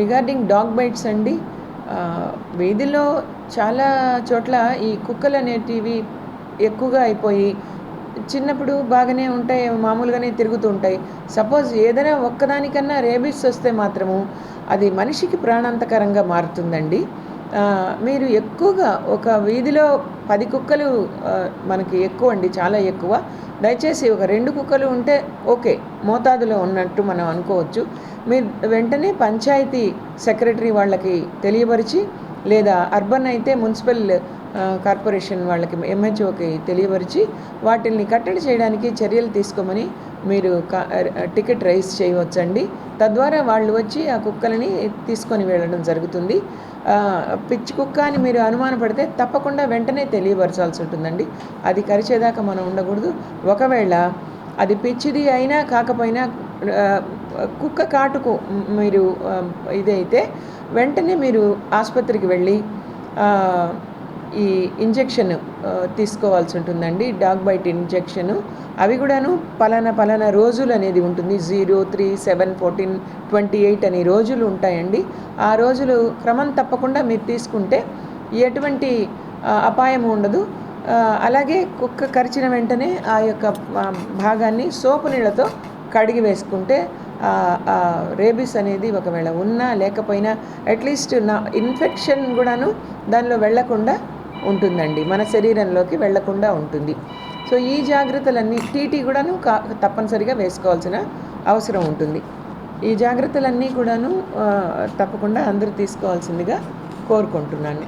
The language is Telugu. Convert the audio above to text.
రిగార్డింగ్ డాగ్ బైట్స్ అండి వీధిలో చాలా చోట్ల ఈ కుక్కలు అనేటివి ఎక్కువగా అయిపోయి చిన్నప్పుడు బాగానే ఉంటాయి మామూలుగానే తిరుగుతూ ఉంటాయి. సపోజ్ ఏదైనా ఒక్కదానికన్నా రేబిస్ వస్తే మాత్రము అది మనిషికి ప్రాణాంతకరంగా మారుతుందండి. మీరు ఎక్కువగా ఒక వీధిలో పది కుక్కలు మనకి ఎక్కువ అండి చాలా ఎక్కువ. దయచేసి ఒక రెండు కుక్కలు ఉంటే ఓకే మోతాదులో ఉన్నట్టు మనం అనుకోవచ్చు. మీరు వెంటనే పంచాయతీ సెక్రటరీ వాళ్ళకి తెలియపరిచి లేదా అర్బన్ అయితే మున్సిపల్ కార్పొరేషన్ వాళ్ళకి ఎంహెచ్ఓకి తెలియపరిచి వాటిల్ని కట్టడి చేయడానికి చర్యలు తీసుకోమని మీరు టికెట్ రైస్ చేయవచ్చండి. తద్వారా వాళ్ళు వచ్చి ఆ కుక్కలని తీసుకొని వెళ్ళడం జరుగుతుంది. పిచ్చి కుక్క అని మీరు అనుమానపడితే తప్పకుండా వెంటనే తెలియపరచాల్సి ఉంటుందండి. అది కరిచేదాకా మనం ఉండకూడదు. ఒకవేళ అది పిచ్చిది అయినా కాకపోయినా కుక్క కాటుకు మీరు ఇదైతే వెంటనే మీరు ఆసుపత్రికి వెళ్ళి ఈ ఇంజెక్షన్ తీసుకోవాల్సి ఉంటుందండి. Dog bite injection. అవి కూడాను పలానా పలానా రోజులు అనేది ఉంటుంది. Zero three seven fourteen twenty eight అని రోజులు ఉంటాయండి. ఆ రోజులు క్రమం తప్పకుండా మీరు తీసుకుంటే ఎటువంటి అపాయం ఉండదు. అలాగే కుక్క కరిచిన వెంటనే ఆ యొక్క భాగాన్ని సోపు నీళ్ళతో కడిగి వేసుకుంటే రేబీస్ అనేది ఒకవేళ ఉన్నా లేకపోయినా అట్లీస్ట్ నా ఇన్ఫెక్షన్ కూడాను దానిలో వెళ్ళకుండా ఉంటుందండి. మన శరీరంలోకి వెళ్ళకుండా ఉంటుంది. సో ఈ జాగ్రత్తలన్నీ టీటీ కూడాను కా తప్పనిసరిగా వేసుకోవాల్సిన అవసరం ఉంటుంది. ఈ జాగ్రత్తలన్నీ కూడాను తప్పకుండా అందరూ తీసుకోవాల్సిందిగా కోరుకుంటున్నాను.